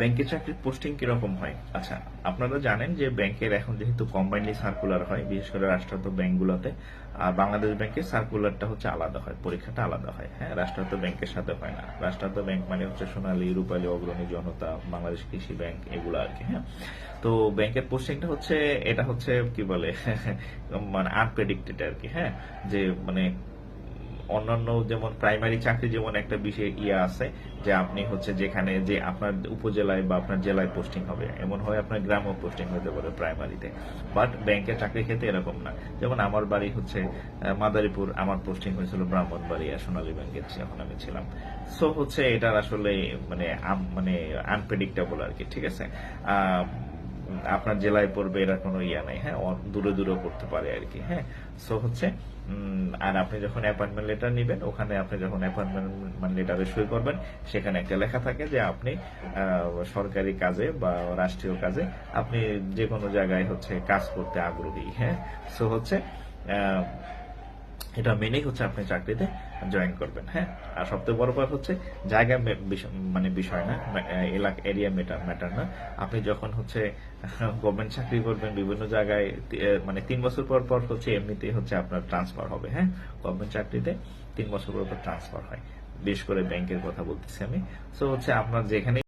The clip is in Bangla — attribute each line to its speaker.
Speaker 1: ব্যাংকের চাকরির পোস্টিং কীরকম হয়? আচ্ছা আপনারা জানেন যে ব্যাংকের এখন যেহেতু কম্বাইন্ডলি সার্কুলার হয়, বিশেষ করে রাষ্ট্রায়ত্ত ব্যাংকগুলোতে, আর বাংলাদেশ ব্যাংকের সার্কুলারটা হচ্ছে আলাদা হয়, পরীক্ষাটা আলাদা হয় হ্যাঁ? রাষ্ট্রায়ত্ত ব্যাংকের সাথে হয় না। রাষ্ট্রায়ত্ত ব্যাংক মানে হচ্ছে সোনালী, রূপালী, অগ্রণী জনতা, বাংলাদেশ কৃষি ব্যাংক এগুলো আর কি হ্যাঁ? তো ব্যাংকের পোস্টিংটা হচ্ছে, এটা হচ্ছে কি বলে? মানে আনপ্রেডিক্টেড আর কি হ্যাঁ? যে মানে অন্যান্য যেমন প্রাইমারি চাকরি যেমন একটা বিষয় ইয়ে আছে, যে আপনি হচ্ছে যেখানে যে আপনার উপজেলায় বা আপনার জেলায় পোস্টিং হবে। এমন হয় আপনার গ্রামও পোস্টিং হতে পারে প্রাইমারিতে বাট ব্যাংকের চাকরি ক্ষেত্রে এরকম না। যেমন আমার বাড়ি হচ্ছে মাদারীপুর, আমার পোস্টিং হয়েছিল ব্রাহ্মণবাড়িয়া, সোনালী ব্যাংকের যখন আমি ছিলাম। সো হচ্ছে এটার আসলে মানে মানে আনপ্রেডিক্টেবল আর কি ঠিক আছে? আপনার জেলায় পড়বে, এরা কোনো ইয়া নাই হ্যাঁ? দূরে দূরেও পড়তে পারে আর কি হ্যাঁ? সো হচ্ছে আর আপনি যখন অ্যাপয়েন্টমেন্ট লেটার নেবেন, ওখানে আপনি যখন অ্যাপয়েন্টমেন্ট লেটারে সই করবেন, সেখানে একটা লেখা থাকে যে আপনি সরকারি কাজে বা রাষ্ট্রীয় কাজে আপনি যে কোনো জায়গায় হচ্ছে কাজ করতে আগ্রহী হ্যাঁ? সো হচ্ছে এটা মেনেই হচ্ছে আপনি চাকরিতে জয়েন করবেন হ্যাঁ? আর সবথেকে বড় কথা হচ্ছে জায়গা মানে বিষয় না এলাকা এরিয়া ম্যাটার ম্যাটার না। আপনি যখন হচ্ছে গভর্নমেন্ট চাকরি করবেন বিভিন্ন জায়গায় মানে তিন বছর পর পর হচ্ছে এমনিতেই হচ্ছে আপনার ট্রান্সফার হবে হ্যাঁ? গভর্নমেন্ট চাকরিতে তিন বছর পর পর ট্রান্সফার হয়। বিশেষ করে ব্যাংকের কথা বলতেছি আমি। সো হচ্ছে আপনার যেখানে